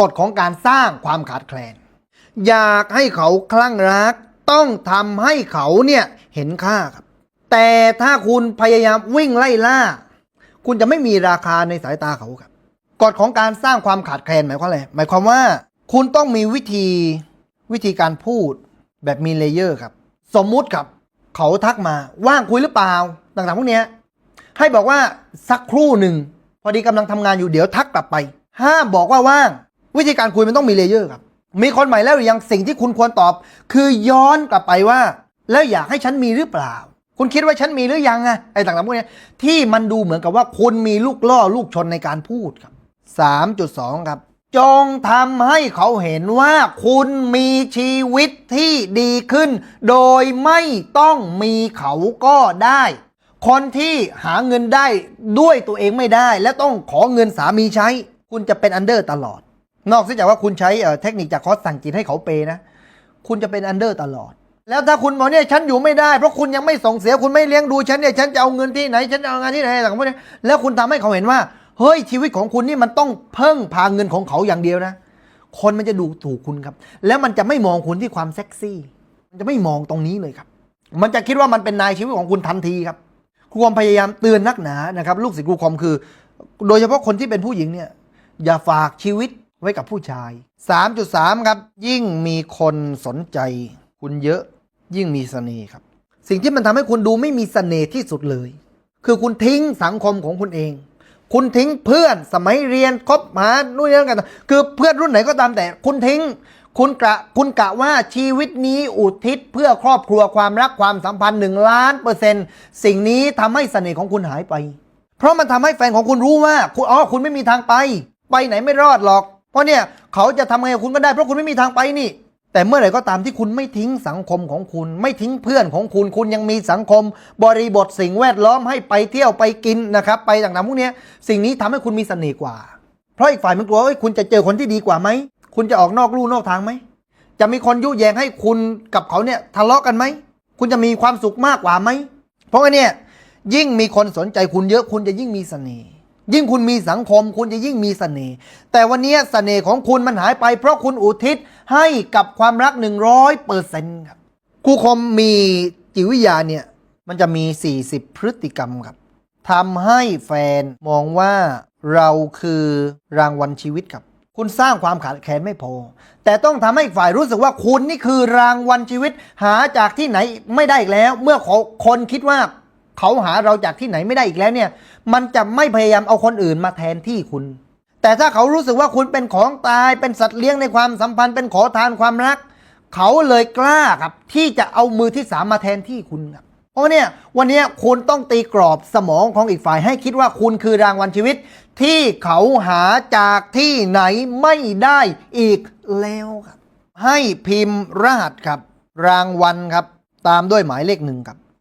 กฎของการสร้างความขาดแคลน อยากให้เขาคลั่งรัก ต้องทำให้เขาเนี่ยเห็นค่าครับ แต่ถ้าคุณพยายามวิ่งไล่ล่า คุณจะไม่มีราคาในสายตาเขาครับกฎของการสร้างความขาดแคลนหมายความอะไรหมายความว่า คุณต้องมีวิธีวิธีการพูดแบบมีเลเยอร์ครับ สมมุติครับ เขาทักมาว่างคุยหรือเปล่า ต่างๆพวกนี้ให้บอกว่าสักครู่หนึ่ง พอดีกำลังทำงานอยู่เดี๋ยวทักกลับไป ห้ามบอกว่าว่าง วิธีการคุยมันต้องมีเลเยอร์ครับ มีคนใหม่แล้วหรือยังสิ่งที่คุณควรตอบ คือย้อนกลับไปว่า แล้วอยากให้ฉันมีหรือเปล่า คุณคิดว่าฉันมีหรือยังอะไอ้ต่างๆพวกนี้ที่มันดูเหมือนกับว่าคุณมีลูกล่อลูกชนในการพูดครับ 3.2 ครับ จงทำให้เขาเห็นว่าคุณมีชีวิตที่ดีขึ้น โดยไม่ต้องมีเขาก็ได้ คนที่หาเงินได้ด้วยตัวเองไม่ได้ และต้องขอเงินสามีใช้ คุณจะเป็นอันเดอร์ตลอด นอกจากว่าคุณใช้เทคนิคจากคอสสั่งจิตให้เขาเปย์นะ คุณจะเป็นอันเดอร์ตลอด แล้วถ้าคุณบอกเนี่ยฉันอยู่ไม่ได้เพราะคุณยังไม่ส่งเสียคุณไม่เลี้ยงดูฉันเนี่ยฉันจะเอาเงินที่ไหน ฉันเอางานที่ไหนต่างพวกนี้แล้วคุณทำให้เขาเห็นว่า เฮ้ยชีวิตของคุณนี่มันต้องเพิ่งพาเงินของเขาอย่างเดียวนะ คนมันจะดูถูกคุณครับ แล้วมันจะไม่มองคุณที่ความเซ็กซี่ มันจะไม่มองตรงนี้เลยครับ มันจะคิดว่ามันเป็นนายชีวิตของคุณทันทีครับครูคอมพยายามเตือนนักหนานะครับ ลูกศิษย์ครูคอมคือ โดยเฉพาะคนที่เป็นผู้หญิงเนี่ยอย่าฝากชีวิต ไว้กับผู้ชาย 3.3 ครับ ยิ่งมีคนสนใจ คุณเยอะยิ่งมีเสน่ห์ครับ สิ่งที่มันทำให้คุณดูไม่มีเสน่ห์ที่สุดเลย คือคุณทิ้งสังคมของคุณเอง คุณทิ้งเพื่อนสมัยเรียนคบหานู่นนี่นั่นกัน คือเพื่อนรุ่นไหนก็ตามแต่ คุณทิ้ง คุณกะคุณกะว่าชีวิตนี้อุทิศเพื่อครอบครัวความรักความสัมพันธ์หนึ่งล้านเปอร์เซ็นต์สิ่งนี้ทำให้เสน่ห์ของคุณหายไป เพราะมันทำให้แฟนของคุณรู้ว่าคุณอ๋อคุณไม่มีทางไป ไปไหนไม่รอดหรอก เพราะเนี่ยเขาจะทำไงกับคุณก็ได้เพราะคุณไม่มีทางไปนี่ แต่เมื่อไหร่ก็ตามที่คุณไม่ทิ้งสังคมของคุณ ไม่ทิ้งเพื่อนของคุณ คุณยังมีสังคม บริบทสิ่งแวดล้อมให้ไปเที่ยวไปกินนะครับ ไปต่างๆพวกเนี้ยสิ่งนี้ทำให้คุณมีเสน่ห์กว่า เพราะอีกฝ่ายมันกลัวว่าเอ้ยคุณจะเจอคนที่ดีกว่าไหมคุณจะออกนอกลู่นอกทางไหมจะมีคนยุแยงให้คุณกับเขาเนี่ยทะเลาะกันไหมคุณจะมีความสุขมากกว่าไหมเพราะว่าเนี่ยยิ่งมีคนสนใจคุณเยอะคุณจะยิ่งมีเสน่ห์ ยิ่งคุณมีสังคมคุณจะยิ่งมีเสน่ห์แต่วันนี้เสน่ห์ของคุณมันหายไป เพราะคุณอุทิศให้กับความรัก 100เปอร์เซ็นต์ครับครูคมมีจิตวิทยาเนี่ยมันจะมี 40 พฤติกรรมครับทำให้แฟนมองว่าเราคือรางวัลชีวิตครับ คุณสร้างความขาดแคลนไม่พอ แต่ต้องทำให้อีกฝ่ายรู้สึกว่าคุณนี่คือรางวัลชีวิต หาจากที่ไหนไม่ได้อีกแล้ว เมื่อคนคิดว่า เขาหาเราจากที่ไหนไม่ได้อีกแล้วเนี่ย มันจะไม่พยายามเอาคนอื่นมาแทนที่คุณ แต่ถ้าเขารู้สึกว่าคุณเป็นของตายเป็นสัตว์เลี้ยงในความสัมพันธ์เป็นขอทานความรัก เขาเลยกล้าครับ ที่จะเอามือที่สามมาแทนที่คุณครับเพราะเนี่ยวันนี้คุณต้องตีกรอบสมองของอีกฝ่ายให้คิดว่าคุณคือรางวัลชีวิต ที่เขาหาจากที่ไหนไม่ได้อีกแล้วครับ ให้พิมพ์รหัสครับ รางวัลครับ ตามด้วยหมายเลขหนึ่งครับ